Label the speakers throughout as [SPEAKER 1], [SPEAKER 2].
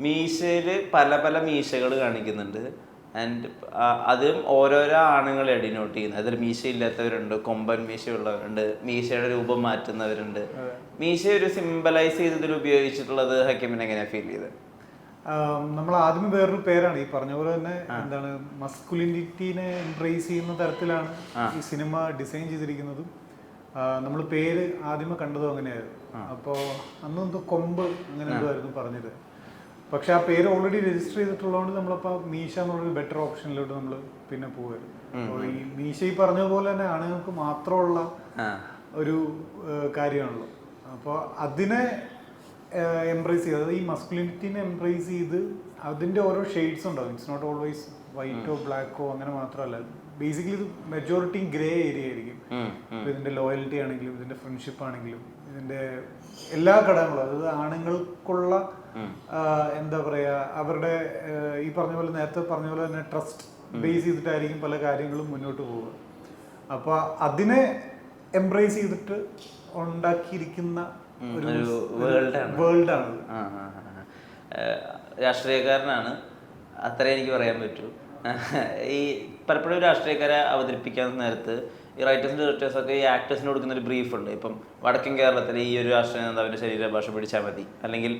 [SPEAKER 1] മീശയിൽ പല പല മീശകൾ കാണിക്കുന്നുണ്ട്. ആൻഡ് അതും ഓരോരോ ആണുങ്ങളെ ഡിനോട്ട് ചെയ്യുന്നത്. അതിൽ മീശ ഇല്ലാത്തവരുണ്ട് കൊമ്പൻ മീശയുള്ളവരുണ്ട് മീശയുടെ രൂപം മാറ്റുന്നവരുണ്ട്. മീശ ഒരു സിമ്പലൈസ് ചെയ്തതിൽ ഉപയോഗിച്ചിട്ടുള്ളത് ഹക്കിമിനെ എങ്ങനെയാണ് ഫീൽ ചെയ്തത്?
[SPEAKER 2] നമ്മൾ ആദ്യം വേറൊരു പേരാണ്. ഈ പറഞ്ഞ പോലെ തന്നെ എന്താണ് മസ്കുലിനിറ്റീനെ എംബ്രേസ് ചെയ്യുന്ന തരത്തിലാണ് ഈ സിനിമ ഡിസൈൻ ചെയ്തിരിക്കുന്നതും. നമ്മൾ പേര് ആദ്യമേ കണ്ടതും അങ്ങനെയായിരുന്നു. അപ്പോൾ അന്ന് എന്തോ കൊമ്പ് അങ്ങനെ എന്തോ ആയിരുന്നു പറഞ്ഞത്. പക്ഷെ ആ പേര് ഓൾറെഡി രജിസ്റ്റർ ചെയ്തിട്ടുള്ളതുകൊണ്ട് നമ്മളപ്പോൾ മീശ എന്നുള്ളൊരു ബെറ്റർ ഓപ്ഷനിലോട്ട് നമ്മൾ പിന്നെ പോവായിരുന്നു. അപ്പോൾ ഈ മീശ ഈ പറഞ്ഞ പോലെ തന്നെ ആണുങ്ങൾക്ക് മാത്രമുള്ള ഒരു കാര്യമാണല്ലോ. അപ്പോൾ അതിനെ എംബ്രേസ് ചെയ്ത് അതായത് ഈ മസ്കുലിനിറ്റിനെ എംബ്രേസ് ചെയ്ത് അതിന്റെ ഓരോ ഷെയ്ഡ്സ് ഉണ്ടാവും ഇറ്റ്സ് നോട്ട് ഓൾവേസ് വൈറ്റോ ബ്ലാക്കോ അങ്ങനെ മാത്രമല്ല. ബേസിക്കലി ഇത് മെജോറിറ്റി ഗ്രേ ഏരിയ ആയിരിക്കും. ഇതിന്റെ ലോയൽറ്റി ആണെങ്കിലും ഇതിന്റെ ഫ്രണ്ട്ഷിപ്പ് ആണെങ്കിലും ഇതിന്റെ എല്ലാ ഘടകങ്ങളും അതായത് ആണുങ്ങൾക്കുള്ള എന്താ പറയാ അവരുടെ ഈ പറഞ്ഞ പോലെ നേരത്തെ പറഞ്ഞ പോലെ തന്നെ ട്രസ്റ്റ് ബേസ് ചെയ്തിട്ടായിരിക്കും പല കാര്യങ്ങളും മുന്നോട്ട് പോവുക. അപ്പൊ അതിനെ എംബ്രേസ് ചെയ്തിട്ട് ഉണ്ടാക്കിയിരിക്കുന്ന ഒരു
[SPEAKER 1] വേൾഡാണ് രാഷ്ട്രീയക്കാരനാണ്. അത്രേ എനിക്ക് പറയാൻ പറ്റൂ. ഈ പലപ്പോഴും രാഷ്ട്രീയക്കാരെ അവതരിപ്പിക്കാൻ നേരത്ത് ഈ റൈറ്റേഴ്സും ഡയറക്ടേഴ്സ് ഒക്കെ ഈ ആക്ടേഴ്സിന് കൊടുക്കുന്ന ഒരു ബ്രീഫ് ഉണ്ട്. ഇപ്പം വടക്കൻ കേരളത്തിൽ ഈ ഒരു രാഷ്ട്രീയ നേതാവിന്റെ ശരീരഭാഷ പിടിച്ചാൽ മതി. അല്ലെങ്കിൽ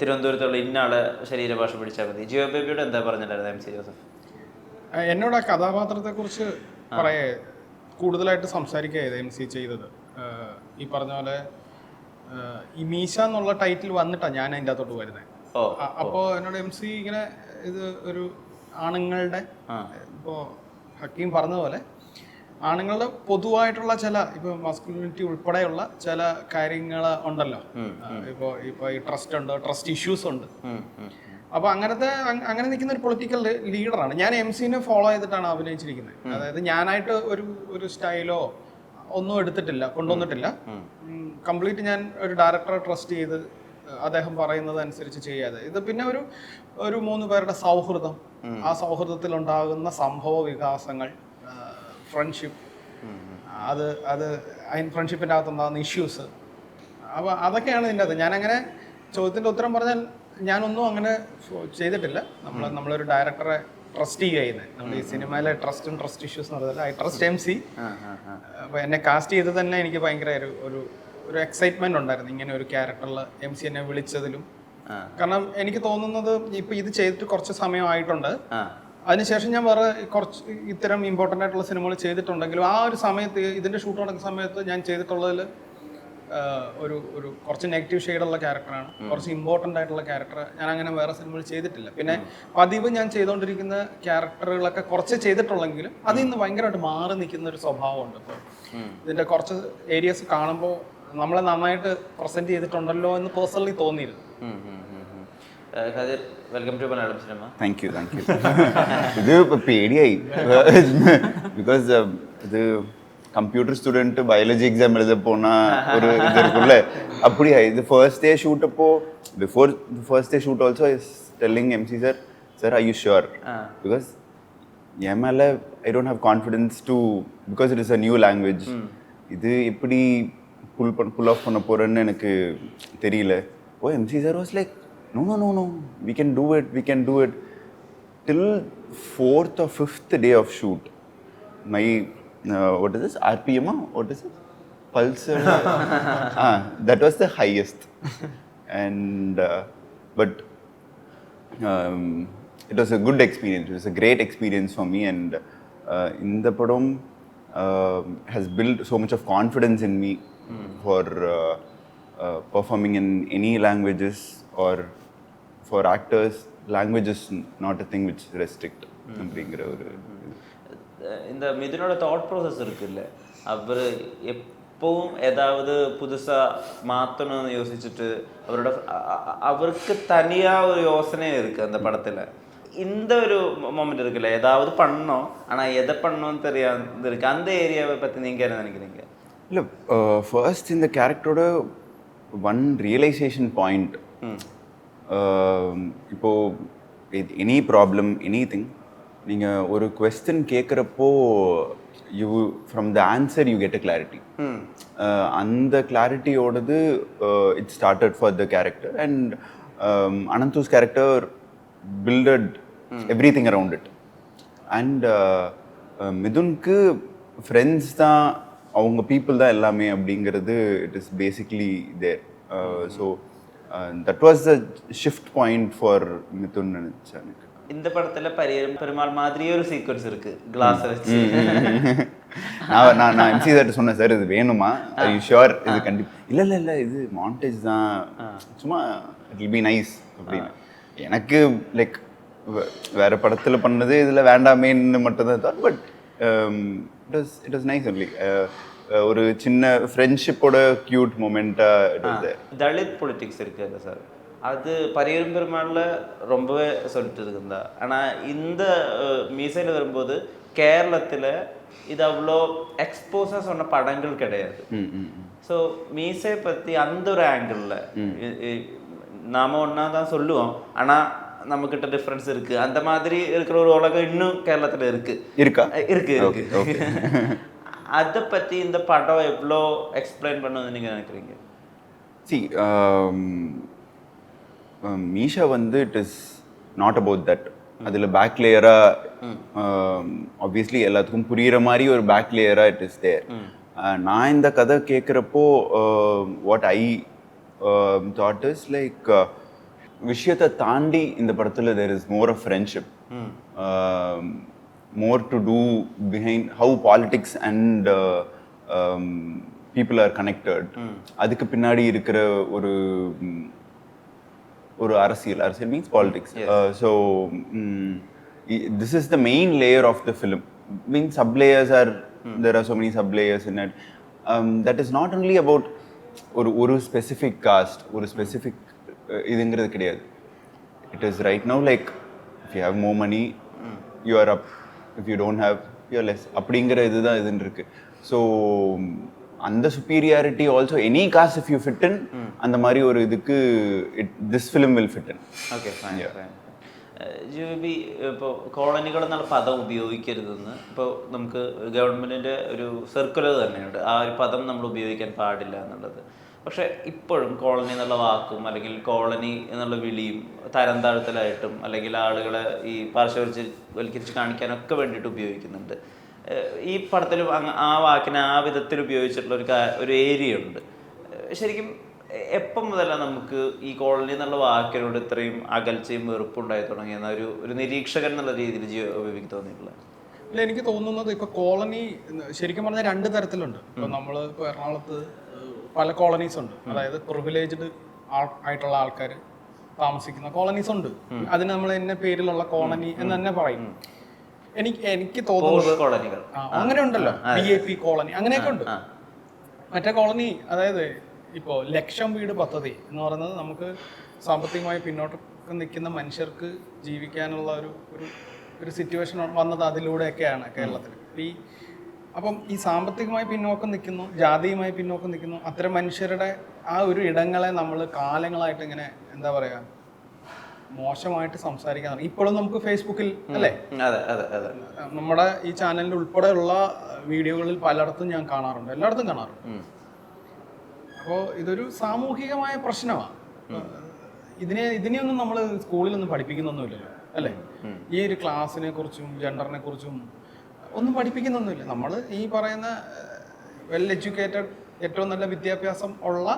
[SPEAKER 1] തിരുവനന്തപുരത്തുള്ള ഇന്നാളെ ശരീരഭാഷ പിടിച്ചാൽ മതി. ജിയോ ബേബിയോട് എന്താ പറഞ്ഞിട്ടുണ്ടായിരുന്നു എം സി ജോസഫ്?
[SPEAKER 3] എന്നോട് ആ കഥാപാത്രത്തെക്കുറിച്ച് പറയേ. കൂടുതലായിട്ട് സംസാരിക്കുകയത് എം സി ചെയ്തത്. ഈ പറഞ്ഞ പോലെ ഈ മീശ എന്നുള്ള ടൈറ്റിൽ വന്നിട്ടാണ് ഞാൻ അതിന്റെ അകത്തോട്ട് വരുന്നത് അപ്പോൾ എന്നോട് എം സി ഇങ്ങനെ ഇത് ഒരു ആണുങ്ങളുടെ
[SPEAKER 1] ഇപ്പോ
[SPEAKER 3] ഇപ്പോൾ ഹക്കീം പറഞ്ഞതുപോലെ ആണുങ്ങളുടെ പൊതുവായിട്ടുള്ള ചില ഇപ്പൊ മസ്കുലിനിറ്റി ഉൾപ്പെടെയുള്ള ചില കാര്യങ്ങൾ ഉണ്ടല്ലോ. ഇപ്പോ ഇപ്പൊ ഈ ട്രസ്റ്റ് ഉണ്ട് ട്രസ്റ്റ് ഇഷ്യൂസ് ഉണ്ട്. അപ്പൊ അങ്ങനത്തെ അങ്ങനെ നിൽക്കുന്ന ഒരു പൊളിറ്റിക്കൽ ലീഡറാണ് ഞാൻ എം സിനെ ഫോളോ ചെയ്തിട്ടാണ് അഭിനയിച്ചിരിക്കുന്നത്. അതായത് ഞാനായിട്ട് ഒരു ഒരു സ്റ്റൈലോ ഒന്നും എടുത്തിട്ടില്ല കൊണ്ടുവന്നിട്ടില്ല. കംപ്ലീറ്റ് ഞാൻ ഒരു ഡയറക്ടറെ ട്രസ്റ്റ് ചെയ്ത് അദ്ദേഹം പറയുന്നത് അനുസരിച്ച് ചെയ്യാതെ. ഇത് പിന്നെ ഒരു ഒരു മൂന്ന് പേരുടെ സൗഹൃദം. ആ സൗഹൃദത്തിൽ ഉണ്ടാകുന്ന സംഭവ വികാസങ്ങൾ ഫ്രണ്ട്ഷിപ്പ് അത് അത് അതിന് ഫ്രണ്ട്ഷിപ്പിന്റെ അകത്തുണ്ടാകുന്ന ഇഷ്യൂസ് അപ്പോൾ അതൊക്കെയാണ് ഇതിന്റെ അത് ഞാനങ്ങനെ ചോദ്യത്തിന്റെ ഉത്തരം പറഞ്ഞാൽ ഞാനൊന്നും അങ്ങനെ ചെയ്തിട്ടില്ല. നമ്മൾ നമ്മളൊരു ഡയറക്ടറെ ട്രസ്റ്റ് ചെയ്യുന്നത് നമ്മൾ ഈ സിനിമയിലെ ട്രസ്റ്റും ട്രസ്റ്റ് ഇഷ്യൂസ് എന്ന് പറഞ്ഞാൽ ഐ ട്രസ്റ്റ് എം സി. അപ്പോൾ എന്നെ കാസ്റ്റ് ചെയ്ത് തന്നെ എനിക്ക് ഭയങ്കര ഒരു ഒരു ഒരു എക്സൈറ്റ്മെന്റ് ഉണ്ടായിരുന്നു ഇങ്ങനെ ഒരു ക്യാരക്ടറിൽ എം സി എന്നെ വിളിച്ചതിലും. കാരണം എനിക്ക് തോന്നുന്നത് ഇപ്പൊ ഇത് ചെയ്തിട്ട് കുറച്ച് സമയമായിട്ടുണ്ട് അതിനുശേഷം ഞാൻ വേറെ കുറച്ച് ഇത്തരം ഇമ്പോർട്ടന്റ് ആയിട്ടുള്ള സിനിമകൾ ചെയ്തിട്ടുണ്ടെങ്കിലും ആ ഒരു സമയത്ത് ഇതിന്റെ ഷൂട്ട് നടക്കുന്ന സമയത്ത് ഞാൻ ചെയ്തിട്ടുള്ളതിൽ ഒരു ഒരു കുറച്ച് നെഗറ്റീവ് ഷെയ്ഡുള്ള ക്യാരക്ടറാണ് കുറച്ച് ഇമ്പോർട്ടന്റ് ആയിട്ടുള്ള ക്യാരക്ടർ ഞാൻ അങ്ങനെ വേറെ സിനിമകൾ ചെയ്തിട്ടില്ല. പിന്നെ പതിവ് ഞാൻ ചെയ്തുകൊണ്ടിരിക്കുന്ന ക്യാരക്ടറുകളൊക്കെ കുറച്ച് ചെയ്തിട്ടുള്ളെങ്കിലും അതിൽ നിന്ന് ഭയങ്കരമായിട്ട് മാറി നിൽക്കുന്ന ഒരു സ്വഭാവമുണ്ട് ഇപ്പോൾ ഇതിന്റെ കുറച്ച് ഏരിയസ് കാണുമ്പോൾ നമ്മളെ നന്നായിട്ട് പ്രസന്റ് ചെയ്തിട്ടുണ്ടല്ലോ എന്ന് പേഴ്സണലി തോന്നിയിരുന്നു
[SPEAKER 1] ഉം, ഉം, ഉം, ഉം. ഏഹ് Khadeer welcome to Malayalam cinema
[SPEAKER 4] thank you thank you ഇത് ഇപ്പൊ പേടിയായി ബിക്കോസ് ഇത് கம்ப்யூட்டர் ஸ்டூடெண்ட் பயாலஜி எக்ஸாம் எழுத போனா ஒரு இது இருக்குல்ல அப்படியா இது ஃபர்ஸ்ட் டே ஷூட் அப்போ before first day shoot also is telling MC sir sir I you sure because என் மேலே I don't have confidence to because it is a new language இது எப்படி புல் பண்ண புல் ஆஃப் பண்ண போகிறேன்னு எனக்கு தெரியல. ஓ M C sir was like no no no no we can do it we can do it till fourth or fifth day of shoot my what is is ஆர்பிஎம்மா what is is Pulsar ah that was the highest and but it was a good experience it was a great experience for me and இந்த படம் has built so much of confidence in me for uh, uh, performing in any languages or for actors. Language is not a thing which restrict. அப்படிங்கிற ஒரு.
[SPEAKER 1] அஹ் இந்த மிதுனோட thought process இருக்குல்ல அவர் எப்பவும் ஏதாவது புதுசா மாத்தணும்னு யோசிச்சுட்டு அவரோட அவருக்கு தனியா ஒரு யோசனை இருக்கு அந்த படத்துல இந்த ஒரு மொமெண்ட் இருக்குல்ல ஏதாவது பண்ணோம் ஆனா எதை பண்ணோம்னு தெரியாது இருக்கு அந்த ஏரியாவை பத்தி நீங்க என்ன நினைக்கிறீங்க
[SPEAKER 4] இல்லை ஃபர்ஸ்ட் இந்த கேரக்டரோட ஒன் ரியலைசேஷன் பாயிண்ட் இப்போது எனி ப்ராப்ளம் எனி திங் நீங்கள் ஒரு கொஸ்டின் கேட்குறப்போ you from the answer you get a clarity அந்த கிளாரிட்டியோடது it started for the character and um, Anantu's character builded everything around it. And மிதுனுக்கு friends தான் அவங்க people தான் எல்லாமே அப்படிங்கிறது it is basically there so that was the shift point for Mithun நினைச்சேன் எனக்கு.
[SPEAKER 1] இந்த படத்துல பெருமாள் மாதிரியே ஒரு சீக்வன்ஸ் இருக்கு. கிளாஸ் வச்சு.
[SPEAKER 4] நான் நான் நான் எம்சி சார்ட்ட சொன்னேன் சார் இது வேணுமா? ஐ ஷுவர் இது கண்டிப்பாக இல்லை இல்லை இல்லை இது மாண்டேஜ் தான். சும்மா இட் வில் பி நைஸ் அப்படின்னு. எனக்கு லைக் வேற படத்துல பண்ணது இதுல வேண்டாமேன்னு மட்டும் தான் thought but it was it was nice only ஒரு சின்ன ஃப்ரெண்ட்ஷிப்போட க்யூட் மூமெண்ட்டாக
[SPEAKER 1] தலித் பொலிட்டிக்ஸ் இருக்குல்ல சார் அது பரியரும் பெருமாள்ல ரொம்பவே சொல்லிட்டு இருக்குந்தா. ஆனா இந்த மீசையில வரும்போது கேரளத்துல இது அவ்வளோ எக்ஸ்போஸாக சொன்ன படங்கள் கிடையாது. ஸோ மீசை பத்தி அந்த ஒரு ஆங்கிளில் நாம ஒன்றா தான் சொல்லுவோம். ஆனா நம்மக்கிட்ட டிஃப்ரென்ஸ் இருக்கு. அந்த மாதிரி இருக்கிற ஒரு உலகம் இன்னும் கேரளத்துல இருக்கு.
[SPEAKER 4] இருக்கா?
[SPEAKER 1] இருக்கு இருக்கு. அதை பத்தி இந்த படம் எவ்வளோ எக்ஸ்பிளைன் பண்ணுன்னு நீங்க நினைக்கிறீங்க?
[SPEAKER 4] சி மீஷா வந்து it is not about that அதில் பேக் லேயராக ஆப்வியஸ்லி எல்லாத்துக்கும் புரியிற மாதிரி ஒரு பேக் லேயராக இட் இஸ் தேர் நான் இந்த கதை கேட்குறப்போ what I thought is like விஷயத்தை தாண்டி இந்த படத்தில் there is more of friendship more to do behind how politics and people are connected அதுக்கு பின்னாடி இருக்கிற ஒரு ஒரு அரசியல். அரசியல் means politics so this is the main layer of the film means sub layers are there are so many sub layers in it that is not only about ஒரு ஒரு specific caste ஒரு ஸ்பெசிஃபிக் இதுங்கிறது கிடையாது it is right now like if you have more money you are up if you don't have you less அப்படிங்கிற இதுதான் இதுன்னு இருக்கு so அந்த superiority also any caste if you fit in அந்த மாதிரி ஒரு இதுக்கு it this film will fit in
[SPEAKER 1] okay fine fine Jubi ഇപ്പോൾ കോളനികൾ എന്നുള്ള പദം ഉപയോഗിക്കരുതെന്ന് ഇപ്പോൾ നമുക്ക് ഗവൺമെൻറ്റിൻ്റെ ഒരു സർക്കുലർ തന്നെയുണ്ട് ആ ഒരു പദം നമ്മൾ ഉപയോഗിക്കാൻ പാടില്ല എന്നുള്ളത് പക്ഷേ ഇപ്പോഴും കോളനി എന്നുള്ള വാക്കും അല്ലെങ്കിൽ കോളനി എന്നുള്ള വിളിയും തരം താഴ്ത്തലായിട്ടും അല്ലെങ്കിൽ ആളുകളെ ഈ പാർശ്വവൽച്ച് വൽക്കരിച്ച് കാണിക്കാനൊക്കെ വേണ്ടിയിട്ട് ഉപയോഗിക്കുന്നുണ്ട്. ഈ പടത്തിൽ ആ വാക്കിനെ ആ വിധത്തിൽ ഉപയോഗിച്ചിട്ടുള്ള ഒരു ഒരു ഏരിയ ഉണ്ട് ശരിക്കും എപ്പം മുതലാണ് നമുക്ക് ഈ കോളനി എന്നുള്ള വാക്കിനോട് ഇത്രയും അകൽച്ചയും വെറുപ്പുണ്ടായി തുടങ്ങിയെന്ന ഒരു ഒരു നിരീക്ഷകൻ എന്നുള്ള രീതിയിൽ ജീവിക്ക് തോന്നിയിട്ടുള്ളത്?
[SPEAKER 3] ഇല്ല എനിക്ക് തോന്നുന്നത് ഇപ്പൊ കോളനി ശരിക്കും പറഞ്ഞാൽ രണ്ട് തരത്തിലുണ്ട്. ഇപ്പൊ നമ്മൾ ഇപ്പൊ എറണാകുളത്ത് പല കോളനീസ് ഉണ്ട്. അതായത് പ്രിവിലേജ്ഡ് ആയിട്ടുള്ള ആൾക്കാർ താമസിക്കുന്ന കോളനീസ് ഉണ്ട്. അതിന് നമ്മൾ എന്നെ പേരിലുള്ള കോളനി എന്ന് തന്നെ പറയും. എനിക്ക് എനിക്ക് തോന്നുന്നത് അങ്ങനെ ഉണ്ടല്ലോ. ബി എ പി കോളനി അങ്ങനെയൊക്കെ ഉണ്ട്. മറ്റേ കോളനി അതായത് ഇപ്പോ ലക്ഷം വീട് പദ്ധതി എന്ന് പറയുന്നത് നമുക്ക് സാമ്പത്തികമായി പിന്നോട്ട് നിൽക്കുന്ന മനുഷ്യർക്ക് ജീവിക്കാനുള്ള ഒരു ഒരു സിറ്റുവേഷൻ വന്നത് അതിലൂടെയൊക്കെയാണ് കേരളത്തിൽ ഈ അപ്പം ഈ സാമ്പത്തികമായി പിന്നോക്കം നിൽക്കുന്നു ജാതിയുമായി പിന്നോക്കം നിൽക്കുന്നു അത്തരം മനുഷ്യരുടെ ആ ഒരു ഇടങ്ങളെ നമ്മൾ കാലങ്ങളായിട്ട് ഇങ്ങനെ എന്താ പറയുക മോശമായിട്ട് സംസാരിക്കാൻ ഇപ്പോഴും നമുക്ക് ഫേസ്ബുക്കിൽ അല്ലേ? നമ്മുടെ ഈ ചാനലിൽ ഉൾപ്പെടെയുള്ള വീഡിയോകളിൽ പലയിടത്തും ഞാൻ കാണാറുണ്ട് എല്ലായിടത്തും കാണാറുണ്ട്. അപ്പോൾ ഇതൊരു സാമൂഹികമായ പ്രശ്നമാണ്. ഇതിനെ ഇതിനെയൊന്നും നമ്മൾ സ്കൂളിലൊന്നും പഠിപ്പിക്കുന്നൊന്നുമില്ലല്ലോ അല്ലേ? ഈ ഒരു ക്ലാസ്സിനെ കുറിച്ചും ജെൻഡറിനെ കുറിച്ചും ഒന്നും പഠിപ്പിക്കുന്നൊന്നുമില്ല. നമ്മൾ ഈ പറയുന്ന വെൽ എഡ്യൂക്കേറ്റഡ് ഏറ്റവും നല്ല വിദ്യാഭ്യാസം ഉള്ള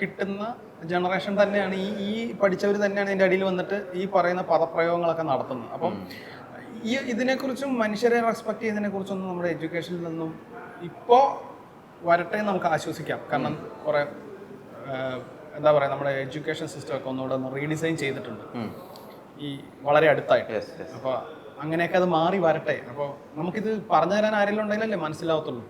[SPEAKER 3] കിട്ടുന്ന ജനറേഷൻ തന്നെയാണ് ഈ ഈ പഠിച്ചവർ തന്നെയാണ് ഇതിന്റെ അടിയിൽ വന്നിട്ട് ഈ പറയുന്ന പദപ്രയോഗങ്ങളൊക്കെ നടത്തുന്നത്. അപ്പം ഈ ഇതിനെക്കുറിച്ചും മനുഷ്യരെ റെസ്പെക്ട് ചെയ്യുന്നതിനെ കുറിച്ചൊന്നും നമ്മുടെ എഡ്യൂക്കേഷനിൽ നിന്നും ഇപ്പോൾ വരട്ടെ നമുക്ക് ആശ്വസിക്കാം. കാരണം കുറേ എന്താ പറയുക നമ്മുടെ എഡ്യൂക്കേഷൻ സിസ്റ്റം ഒക്കെ ഒന്നുകൂടെ ഒന്ന് റീഡിസൈൻ ചെയ്തിട്ടുണ്ട്. ഈ വളരെ അടുത്തായിട്ട്. അപ്പോൾ അങ്ങനെയൊക്കെ അത് മാറി വരട്ടെ അപ്പോൾ നമുക്കിത് പറഞ്ഞു തരാൻ ആരെങ്കിലും ഉണ്ടെങ്കിലല്ലേ മനസ്സിലാവത്തുള്ളൂ.